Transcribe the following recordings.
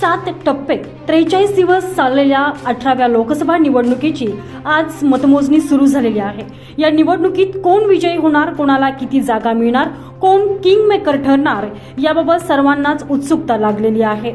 सात टप्पे त्रेचाळीस दिवस चाललेल्या अठराव्या लोकसभा निवडणुकीची आज मतमोजणी सुरू झालेली आहे. या निवडणुकीत कोण विजयी होणार कोणाला किती जागा मिळणार कोण किंग मेकर ठरणार याबाबत सर्वांनाच उत्सुकता लागलेली आहे.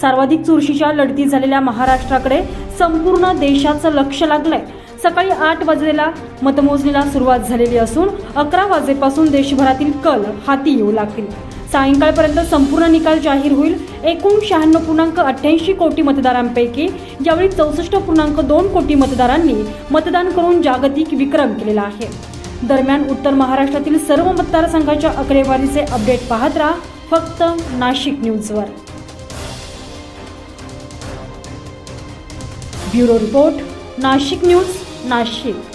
सर्वाधिक चुरशीच्या लढती झालेल्या महाराष्ट्राकडे संपूर्ण देशाचं लक्ष लागलंय. सकाळी आठ वाजलेला मतमोजणीला सुरुवात झालेली असून अकरा वाजेपासून देशभरातील कल हाती येऊ लागतील. सायंकाळपर्यंत संपूर्ण निकाल जाहीर होईल. एकूण शहाण्णव पूर्णांक अठ्ठ्याऐंशी कोटी मतदारांपैकी यावेळी चौसष्ट पूर्णांक दोन कोटी मतदारांनी मतदान करून जागतिक विक्रम केलेला आहे. दरम्यान उत्तर महाराष्ट्रातील सर्व मतदारसंघाच्या आकडेवारीचे अपडेट पाहत राहा. फक्त नाशिक न्यूजवर. Bureau report Nashik news Nashik.